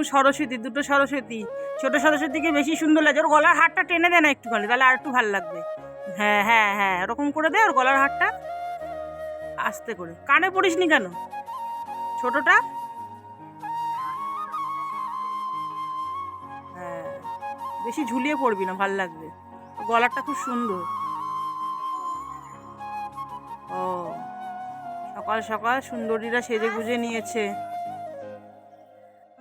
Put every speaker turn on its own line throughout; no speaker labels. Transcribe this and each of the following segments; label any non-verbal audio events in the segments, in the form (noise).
এরকম সরস্বতী দুটো সরস্বতী ছোট সরস্বতীকে বেশি সুন্দর লাগে ওর গলার হারটা টেনে দে না একটুখানি তাহলে আর একটু ভালো লাগবে হ্যাঁ হ্যাঁ হ্যাঁ ওরকম করে দে ওর গলার হারটা আস্তে করে কানে পড়িস নি কেন ছোটটা হ্যাঁ বেশি ঝুলিয়ে পড়বি না ভাল লাগবে গলাটা খুব সুন্দর ও সকাল সকাল সুন্দরীরা সেজে গুজে নিয়েছে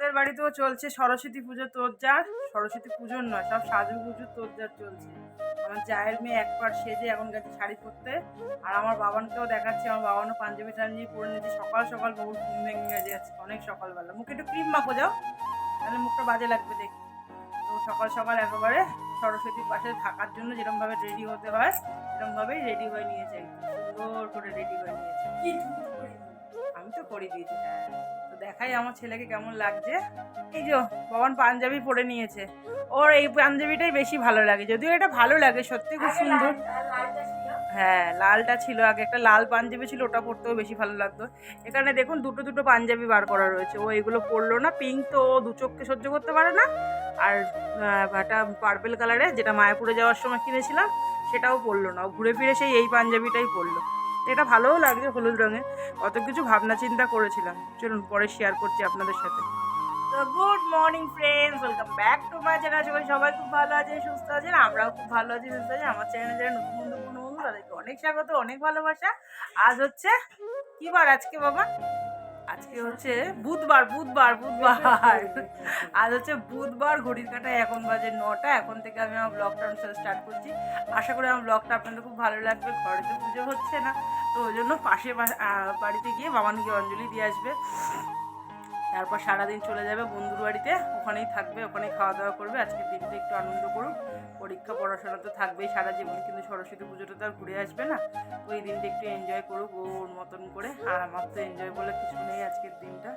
আমাদের বাড়িতেও চলছে সরস্বতী পুজো তোর যার সরস্বতী পুজোর নয় সব সাজু তোর যার চলছে আমার জায়ের মেয়ে একবার সেজে এখন গেছে শাড়ি পরতে আর আমার বাবানকেও দেখাচ্ছে আমার বাবানও পাঞ্জাবি নিয়ে পরে নিয়েছে সকাল সকাল বহু ঘুম ভেঙে গেছে অনেক সকালবেলা মুখে একটু ক্রিম মাখো যাও তাহলে মুখটা বাজে লাগবে দেখি তো সকাল সকাল একেবারে সরস্বতীর পাশে থাকার জন্য যেরকমভাবে রেডি হতে হয় সেরকমভাবেই রেডি হয়ে নিয়েছে জোর করে রেডি হয়ে
নিয়েছে
আমি তো করে দিয়েছি তো দেখাই আমার ছেলেকে কেমন লাগছে এই যে বাবান পাঞ্জাবি পরে নিয়েছে ওর এই পাঞ্জাবিটাই বেশি ভালো লাগে যদিও এটা ভালো লাগে সত্যি খুব সুন্দর হ্যাঁ লালটা ছিল আগে একটা লাল পাঞ্জাবি ছিল ওটা পরতেও বেশি ভালো লাগতো এখানে দেখুন দুটো দুটো পাঞ্জাবি বার করা রয়েছে ও এগুলো পরলো না পিঙ্ক তো ও দু চোখকে সহ্য করতে পারে না আর একটা পার্পেল কালারে যেটা মায়াপুরে যাওয়ার সময় কিনেছিলাম সেটাও পরলো না ঘুরে ফিরে সেই এই পাঞ্জাবিটাই পরলো এটা ভালোও লাগছে হলুদ রঙে অত কিছু ভাবনা চিন্তা করেছিলাম চলুন পরে শেয়ার করছি আপনাদের সাথে তো good morning friends welcome back to my channel সবাই সবাই খুব ভালো আছে সুস্থ আছেন আমরাও খুব ভালো আছি সুস্থ আছি আমার চ্যানেলে যারা নতুন নতুন বন্ধু তাদেরকে অনেক স্বাগত অনেক ভালোবাসা আজ হচ্ছে কি বার আজকে বাবা আজকে হচ্ছে বুধবার বুধবার বুধবার আজ হচ্ছে বুধবার ঘড়ির কাটা এখন বাজে নটা এখন থেকে আমি আমার ব্লগটা আমি স্টার্ট করছি আশা করি আমার ব্লগটা আপনাদের খুব ভালো লাগবে ঘরে তো পুজো হচ্ছে না তো ওই জন্য পাশে বাড়িতে গিয়ে গিয়ে অঞ্জলি দিয়ে আসবে তারপর সারাদিন চলে যাবে বন্ধুর বাড়িতে ওখানেই থাকবে ওখানেই খাওয়া দাওয়া করবে আজকে দিনটা একটু আনন্দ করুক পরীক্ষা পড়াশোনা তো থাকবেই সারা জীবন কিন্তু সরস্বতী পুজোটা তো আর ঘুরে আসবে না ওই দিনটা একটু এনজয় করুক ওর মতন করে আর আমার তো এনজয় বলে কিছু নেই আজকের দিনটা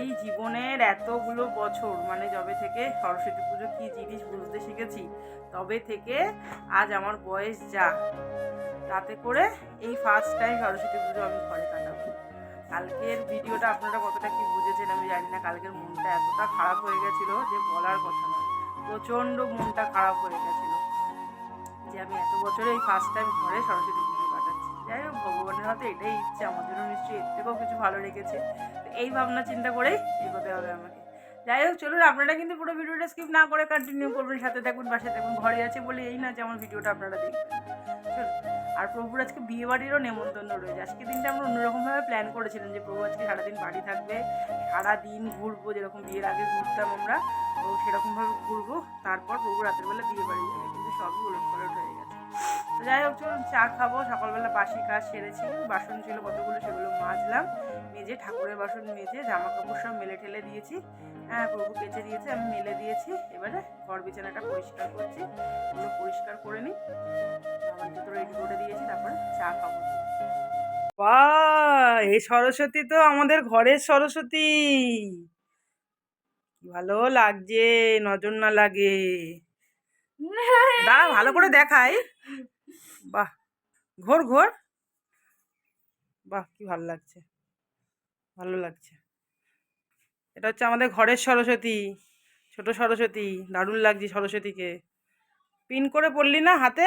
এই জীবনের এতগুলো বছর মানে যবে থেকে সরস্বতী পুজো কী জিনিস বুঝতে শিখেছি তবে থেকে আজ আমার বয়স যা তাতে করে এই ফার্স্ট টাইম সরস্বতী পুজো আমি ঘরে কাটাবো কালকের ভিডিওটা আপনারা কতটা কি বুঝেছেন আমি জানি না কালকের মনটা এতটা খারাপ হয়ে গেছিলো যে বলার কথা না প্রচণ্ড মনটা খারাপ হয়ে গেছিলো যে আমি এত বছরে এই ফার্স্ট টাইম ঘরে সরস্বতী পুজো কাটাচ্ছি যাই হোক ভগবানের হাতে এটাই ইচ্ছে আমার জন্য নিশ্চয়ই এর থেকেও কিছু ভালো রেখেছে তো এই ভাবনা চিন্তা করেই এগোতে হবে আমাকে যাই হোক চলুন আপনারা কিন্তু পুরো ভিডিওটা স্কিপ না করে কন্টিনিউ করবেন সাথে দেখুন বাসায় দেখুন ঘরে আছে বলে এই না যে আমার ভিডিওটা আপনারা দেখবেন আর প্রভুর আজকে বিয়ে বাড়িরও নেমন্তন্ন রয়েছে আজকে দিনটা আমরা অন্যরকমভাবে প্ল্যান করেছিলাম যে প্রভু আজকে সারাদিন বাড়ি থাকবে সারাদিন ঘুরবো যেরকম বিয়ের আগে ঘুরতাম আমরা তো সেরকমভাবে ঘুরবো তারপর প্রভু রাতেরবেলা বিয়ে বাড়ি যাবে কিন্তু সবই উলট পালট হয়ে গেছে তো যাই হোক চলুন চা খাবো সকালবেলা বাসি কাজ সেরেছি বাসন ছিল কতগুলো সেগুলো মাজলাম মেজে ঠাকুরের বাসন মেজে জামা কাপড় সব মেলে ঠেলে দিয়েছি হ্যাঁ প্রভু কেচে দিয়েছে আমি মেলে দিয়েছি এবারে ঘর বিছানাটা পরিষ্কার করছি ওগুলো পরিষ্কার করে নিই আমার তো রেডি করে দিয়েছি তারপরে চা খাবো বা এই সরস্বতী তো আমাদের ঘরের সরস্বতী ভালো লাগছে নজর না লাগে (laughs) দাঁড়া ভালো করে দেখাই বাহ ঘোর ঘোর বাহ কি ভালো লাগছে ভালো লাগছে এটা হচ্ছে আমাদের ঘরের সরস্বতী ছোট সরস্বতী দারুণ লাগছে সরস্বতীকে পিন করে পড়লি না হাতে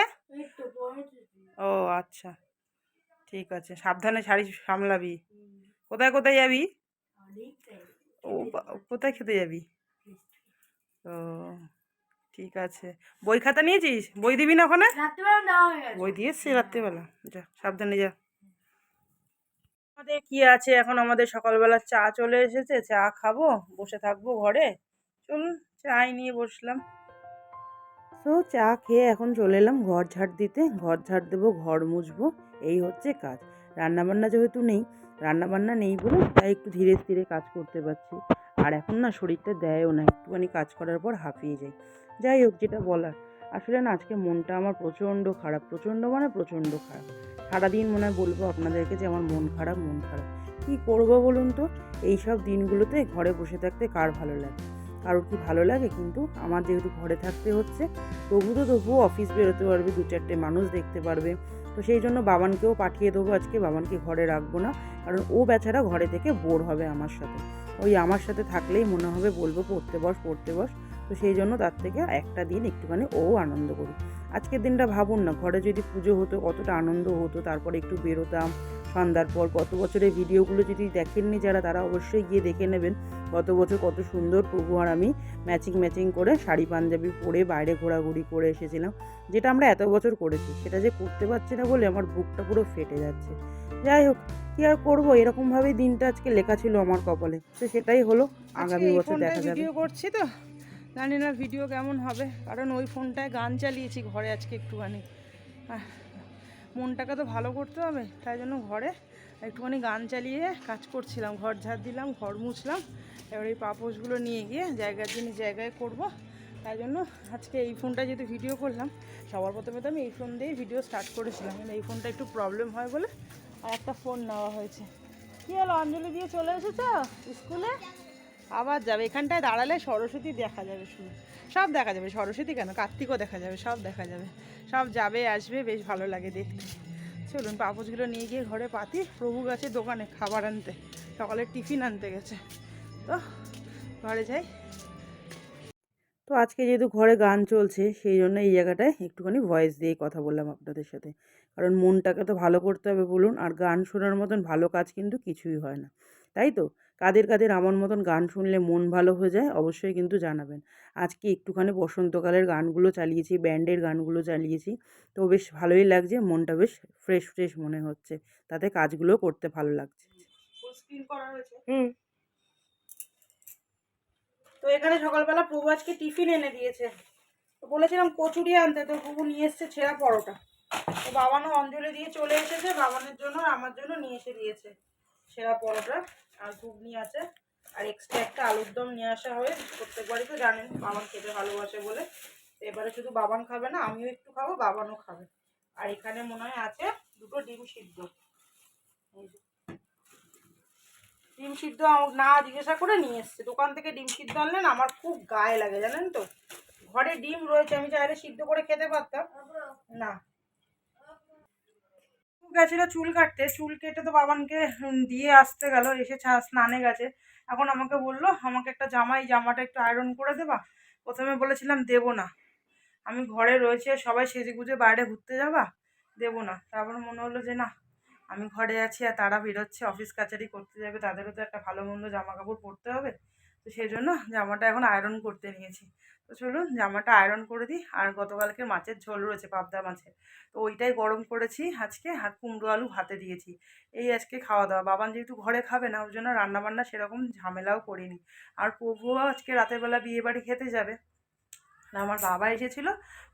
ও আচ্ছা ঠিক আছে সাবধানে শাড়ি সামলাবি কোথায় কোথায় যাবি ও কোথায় খেতে যাবি ও ঠিক আছে বই খাতা নিয়েছিস বই দিবি না ওখানে বই দিয়েছি হ্যাঁ। রাত্রিবেলা যা সাবধানে যা আমাদের কি আছে এখন আমাদের সকালবেলা চা চলে এসেছে চা খাবো বসে থাকবো ঘরে চল চাই নিয়ে বসলাম তো চা খেয়ে এখন চলে এলাম ঘর ঝাড় দিতে ঘর ঝাড় দেবো ঘর মুছবো এই হচ্ছে কাজ রান্নাবান্না যেহেতু নেই রান্নাবান্না নেই বলে তাই একটু ধীরে ধীরে কাজ করতে পারছি আর এখন না শরীরটা দেয়ও না একটুখানি কাজ করার পর হাঁপিয়ে যাই যাই হোক যেটা বলার আসলে না আজকে মনটা আমার প্রচণ্ড খারাপ প্রচণ্ড মানে প্রচণ্ড খারাপ সারাদিন মনে হয় বলবো আপনাদেরকে যে আমার মন খারাপ মন খারাপ কী করবো বলুন তো এইসব দিনগুলোতে ঘরে বসে থাকতে কার ভালো লাগে কারোর কি ভালো লাগে কিন্তু আমার যেহেতু ঘরে থাকতে হচ্ছে তবু তো তবুও অফিস বেরোতে পারবে দু চারটে মানুষ দেখতে পারবে তো সেই জন্য বাবানকেও পাঠিয়ে দেবো আজকে বাবানকে ঘরে রাখবো না কারণ ও বেচারা ঘরে থেকে বোর হবে আমার সাথে ওই আমার সাথে থাকলেই মনে হবে বলবো পড়তে বস পড়তে বস তো সেই জন্য তার থেকে একটা দিন একটুখানি ও আনন্দ করি আজকের দিনটা ভাবুন না ঘরে যদি পুজো হতো কতটা আনন্দ হতো তারপরে একটু বেরোতাম সন্ধ্যার পর গত বছরের ভিডিওগুলো যদি দেখেননি যারা তারা অবশ্যই গিয়ে দেখে নেবেন গত বছর কত সুন্দর প্রভু আর আমি ম্যাচিং ম্যাচিং করে শাড়ি পাঞ্জাবি পরে বাইরে ঘোরাঘুরি করে এসেছিলাম যেটা আমরা এত বছর করেছি সেটা যে করতে পারছি না বলে আমার বুকটা পুরো ফেটে যাচ্ছে যাই হোক কী আর করবো এরকমভাবেই দিনটা আজকে লেখা ছিল আমার কপালে তো সেটাই হলো আচ্ছা, আগামী বছর দেখা যাবে ভিডিও করছি তো জানি না ভিডিও কেমন হবে কারণ ওই ফোনটায় গান চালিয়েছি ঘরে আজকে একটুখানি মনটাকে তো ভালো করতে হবে তাই জন্য ঘরে একটুখানি গান চালিয়ে কাজ করছিলাম ঘর ঝাড় দিলাম ঘর মুছলাম এবার এই পাপোশগুলো নিয়ে গিয়ে জায়গার জন্য জায়গায় করব তাই জন্য আজকে এই ফোনটা যেহেতু ভিডিও করলাম সবার প্রথমে তো আমি এই ফোন দিয়েই ভিডিও স্টার্ট করেছিলাম কিন্তু এই ফোনটা একটু প্রবলেম হয় বলে আর একটা ফোন নেওয়া হয়েছে কী হলো অঞ্জলি দিয়ে চলে এসেছ স্কুলে আবার যাবে এখানটায় দাঁড়ালে সরস্বতী দেখা যাবে শুধু সব দেখা যাবে সরস্বতী কেন কার্তিকও দেখা যাবে সব দেখা যাবে সব যাবে আসবে বেশ ভালো লাগে দেখতে চলুন পাপোচগুলো নিয়ে গিয়ে ঘরে পাতি প্রভু গেছে দোকানে খাবার আনতে সকালে টিফিন আনতে গেছে তো ঘরে যাই তো আজকে যেহেতু ঘরে গান চলছে সেই জন্য এই জায়গাটায় একটুখানি ভয়েস দিয়ে কথা বললাম আপনাদের সাথে কারণ মনটাকে তো ভালো করতে হবে বলুন আর গান শোনার মতন ভালো কাজ কিন্তু কিছুই হয় না তাই তো কাদের কাদের আমার মতন গান শুনলে মন ভালো হয়ে যায় অবশ্যই কিন্তু জানাবেন আজকে একটুখানি বসন্তকালের গানগুলো চালিয়েছি ব্যান্ডের গানগুলো চালিয়েছি তো বেশ ভালোই লাগছে মনটা বেশ ফ্রেশ ফ্রেশ মনে হচ্ছে তাতে কাজগুলো করতে ভালো লাগছে হুম তো এখানে সকালবেলা প্রভু টিফিন এনে দিয়েছে তো বলেছিলাম কচুরি আনতে তো প্রভু নিয়ে এসছে ছেঁড়া পরোটা তো বাবানও অঞ্জলি দিয়ে চলে এসেছে বাবানের জন্য আমার জন্য নিয়ে এসে দিয়েছে সেরা পরোটা আর ঘুগনি আছে আর এক্সট্রা একটা আলুর দম নিয়ে আসা হয়ে প্রত্যেকবারই তো জানেন বাবান খেতে ভালোবাসে বলে তো এবারে শুধু বাবান খাবে না আমিও একটু খাবো বাবানও খাবে আর এখানে মনে হয় আছে দুটো ডিম সিদ্ধ ডিম সিদ্ধ না জিজ্ঞাসা করে নিয়ে এসছে দোকান থেকে ডিম সিদ্ধ আনলেন আমার খুব গায়ে লাগে জানেন তো ঘরে ডিম রয়েছে আমি চাইলে সিদ্ধ করে খেতে পারতাম না গেছিলো চুল কাটতে চুল কেটে তো বাবানকে দিয়ে আসতে গেল এসে স্নানে গেছে এখন আমাকে বলল আমাকে একটা জামাই জামাটা একটু আয়রন করে দেবা প্রথমে বলেছিলাম দেব না আমি ঘরে রয়েছে সবাই সেজে গুজে বাইরে ঘুরতে যাবা দেব না তারপর মনে হলো যে না আমি ঘরে আছি আর তারা বেরোচ্ছে অফিস কাচারি করতে যাবে তাদেরও তো একটা ভালো মন্দ জামা কাপড় পরতে হবে তো সেই জন্য জামাটা এখন আয়রন করতে নিয়েছি তো চলুন জামাটা আয়রন করে দিই আর গতকালকে মাছের ঝোল রয়েছে পাবদা মাছের তো ওইটাই গরম করেছি আজকে আর কুমড়ো আলু ভাতে দিয়েছি এই আজকে খাওয়া দাওয়া বাবান যেহেতু ঘরে খাবে না ওর জন্য রান্নাবান্না সেরকম ঝামেলাও করিনি আর প্রভুও আজকে রাতের বেলা বিয়ে বাড়ি খেতে যাবে আমার বাবা এসেছিল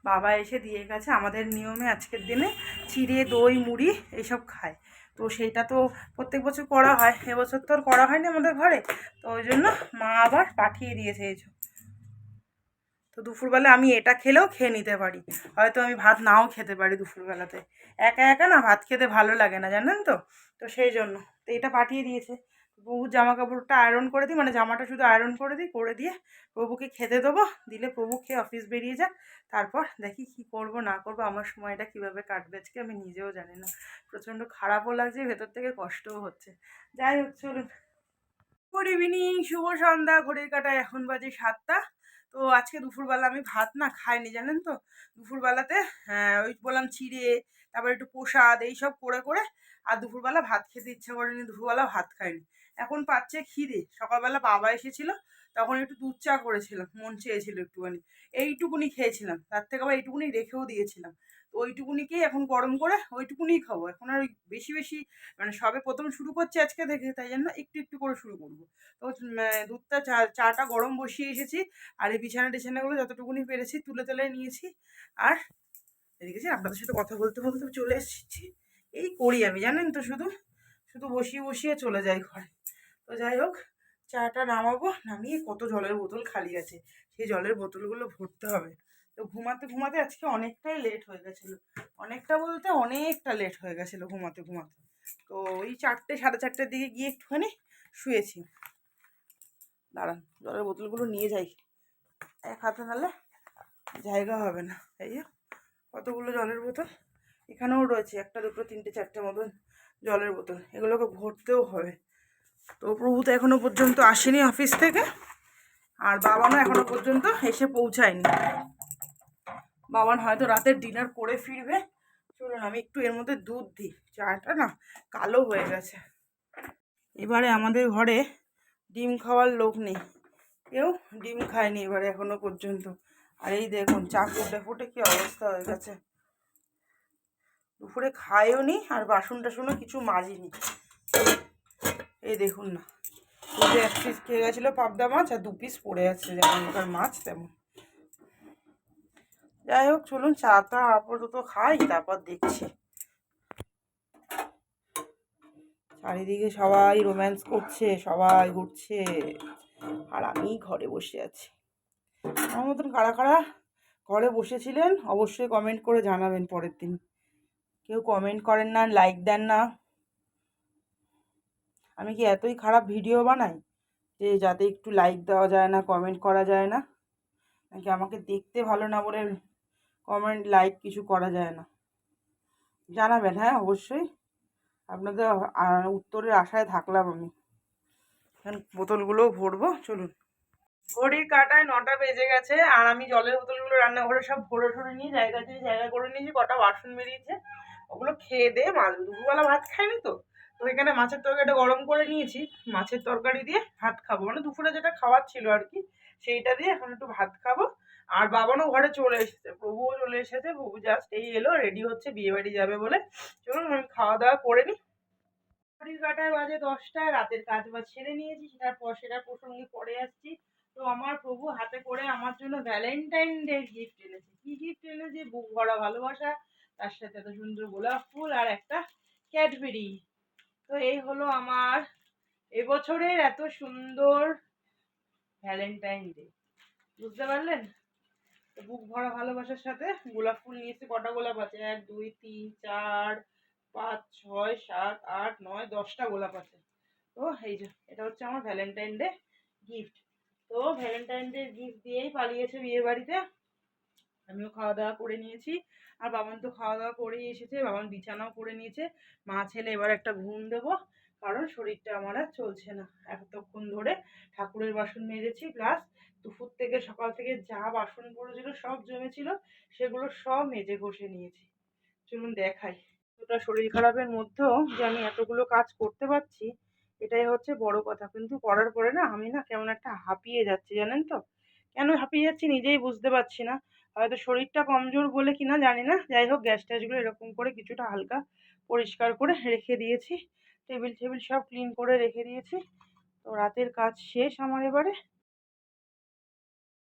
বাবা এসে দিয়ে গেছে আমাদের নিয়মে আজকের দিনে চিড়ে দই মুড়ি এসব খায় তো সেইটা তো প্রত্যেক বছর করা হয় এবছর তো আর করা হয়নি আমাদের ঘরে তো ওই জন্য মা আবার পাঠিয়ে দিয়েছে এই তো দুপুরবেলা আমি এটা খেলেও খেয়ে নিতে পারি হয়তো আমি ভাত নাও খেতে পারি দুপুরবেলাতে একা একা না ভাত খেতে ভালো লাগে না জানেন তো তো সেই জন্য তো এটা পাঠিয়ে দিয়েছে বহু জামা কাপড়টা আয়রন করে দিই মানে জামাটা শুধু আয়রন করে দিই করে দিয়ে প্রভুকে খেতে দেবো দিলে প্রভু খেয়ে অফিস বেরিয়ে যাক তারপর দেখি কি করব না করব আমার সময়টা কিভাবে কাটবে আজকে আমি নিজেও জানি না প্রচণ্ড খারাপও লাগছে ভেতর থেকে কষ্টও হচ্ছে যাই হোক চলুন গুড ইভিনিং শুভ সন্ধ্যা ঘড়ির কাটা এখন বাজে সাতটা তো আজকে দুপুরবেলা আমি ভাত না খাইনি জানেন তো দুপুরবেলাতে হ্যাঁ, ওই বললাম চিড়ে তারপর একটু প্রসাদ এইসব করে করে আর দুপুরবেলা ভাত খেতে ইচ্ছা করেনি দুপুরবেলা ভাত খাইনি এখন পাচ্ছে খিদে সকালবেলা বাবা এসেছিল তখন একটু দুধ চা করেছিলাম মন চেয়েছিল একটুখানি এইটুকুনি খেয়েছিলাম তার থেকে আবার এইটুকুনি রেখেও দিয়েছিলাম তো ওইটুকুনিকেই এখন গরম করে ওইটুকুনিই খাবো এখন আর বেশি বেশি মানে সবে প্রথম শুরু করছে আজকে থেকে তাই জন্য একটু একটু করে শুরু করবো তো দুধটা চা চাটা গরম বসিয়ে এসেছি আর এই বিছানা টিছানাগুলো যতটুকুনি পেরেছি তুলে তুলে নিয়েছি আর এদিকে আপনাদের সাথে কথা বলতে বলতে চলে এসেছি এই করি আমি জানেন তো শুধু শুধু বসিয়ে বসিয়ে চলে যাই ঘরে তো যাই হোক চাটা নামাবো নামিয়ে কত জলের বোতল খালি আছে সেই জলের বোতলগুলো ভরতে হবে তো ঘুমাতে ঘুমাতে আজকে অনেকটাই লেট হয়ে গেছিলো অনেকটা বলতে অনেকটা লেট হয়ে গেছিলো ঘুমাতে ঘুমাতে তো ওই চারটে সাড়ে চারটের দিকে গিয়ে একটুখানি শুয়েছি দাঁড়ান জলের বোতলগুলো নিয়ে যাই এক হাতে নালে জায়গা হবে না এই কতগুলো জলের বোতল এখানেও রয়েছে একটা দুটো তিনটে চারটে মতন জলের বোতল এগুলোকে ভরতেও হবে তো প্রভু তো এখনও পর্যন্ত আসেনি অফিস থেকে আর বাবানও এখনও পর্যন্ত এসে পৌঁছায়নি বাবান হয়তো রাতের ডিনার করে ফিরবে চলুন আমি একটু এর মধ্যে দুধ দিই চাটা না কালো হয়ে গেছে এবারে আমাদের ঘরে ডিম খাওয়ার লোক নেই কেউ ডিম খায়নি এবারে এখনো পর্যন্ত আর এই দেখুন চা ফুটে ফুটে কী অবস্থা হয়ে গেছে দুপুরে খায়ও নি আর বাসন টাসনও কিছু মাজিনি এই দেখুন না যে এক পিস খেয়ে গেছিলো পাবদা মাছ আর দু পিস পড়ে আছে যেমনকার মাছ তেমন যাই হোক চলুন চাটা আপাতত খাই তারপর দেখছি চারিদিকে সবাই রোম্যান্স করছে সবাই ঘুরছে আর আমি ঘরে বসে আছি আমার মতন কারা কারা ঘরে বসেছিলেন অবশ্যই কমেন্ট করে জানাবেন পরের দিন কেউ কমেন্ট করেন না লাইক দেন না আমি কি এতই খারাপ ভিডিও বানাই যে যাতে একটু লাইক দেওয়া যায় না কমেন্ট করা যায় না নাকি আমাকে দেখতে ভালো না বলে কমেন্ট লাইক কিছু করা যায় না জানাবেন হ্যাঁ অবশ্যই আপনাদের উত্তরের আশায় থাকলাম আমি এখন বোতলগুলোও ভরবো চলুন ঘড়ির কাটায় নটা বেজে গেছে আর আমি জলের বোতলগুলো রান্নাঘরে সব ভরে ঠরে নিয়ে জায়গা দিয়ে জায়গা করে নিয়েছি কটা বাসন বেরিয়েছে ওগুলো খেয়ে দিয়ে মাছ দুপুরবেলা ভাত খায়নি তো তো এখানে মাছের তরকারিটা গরম করে নিয়েছি মাছের তরকারি দিয়ে ভাত খাবো মানে দুপুরে যেটা খাওয়ার ছিল আর কি সেইটা দিয়ে এখন একটু ভাত খাবো আর বাবানও ঘরে চলে এসেছে প্রভুও চলে এসেছে প্রভু জাস্ট এই এলো রেডি হচ্ছে বিয়ে বাড়ি যাবে বলে চলুন আমি খাওয়া দাওয়া করে নিই ঘড়ির কাটায় বাজে দশটায় রাতের কাজ বাজ ছেড়ে নিয়েছি সেটার পর সেটা প্রসঙ্গে পরে আসছি তো আমার প্রভু হাতে করে আমার জন্য ভ্যালেন্টাইন ডে গিফট এনেছে কি গিফট এনেছে বুক ভরা ভালোবাসা তার সাথে এত সুন্দর গোলাপ ফুল আর একটা ক্যাডবেরি তো এই হলো আমার এবছরের এত সুন্দর ভ্যালেন্টাইন ডে বুঝতে পারলেন বুক ভরা ভালোবাসার সাথে গোলাপ ফুল নিয়েছি কটা গোলাপ আছে এক দুই তিন চার পাঁচ ছয় সাত আট নয় দশটা গোলাপ আছে তো এই যে এটা হচ্ছে আমার ভ্যালেন্টাইন ডে গিফট তো ভ্যালেন্টাইন ডে গিফট দিয়েই পালিয়েছে বিয়ে বাড়িতে আমিও খাওয়া দাওয়া করে নিয়েছি আর বাবান তো খাওয়া দাওয়া করেই এসেছে বাবান বিছানাও করে নিয়েছে মা ছেলে এবার একটা ঘুম দেবো কারণ শরীরটা আমার আর চলছে না এতক্ষণ ধরে ঠাকুরের বাসন মেরেছি প্লাস দুপুর থেকে সকাল থেকে যা বাসন পড়েছিল সব জমেছিল সেগুলো সব মেজে ঘষে নিয়েছি চলুন দেখাই ওটা শরীর খারাপের মধ্যেও যে আমি এতগুলো কাজ করতে পারছি এটাই হচ্ছে বড় কথা কিন্তু করার পরে না আমি না কেমন একটা হাঁপিয়ে যাচ্ছি জানেন তো কেন হাঁপিয়ে যাচ্ছি নিজেই বুঝতে পারছি না হয়তো শরীরটা কমজোর বলে কিনা জানি না যাই হোক গ্যাস ট্যাসগুলো এরকম করে কিছুটা হালকা পরিষ্কার করে রেখে দিয়েছি টেবিল টেবিল সব ক্লিন করে রেখে দিয়েছি তো রাতের কাজ শেষ আমার এবারে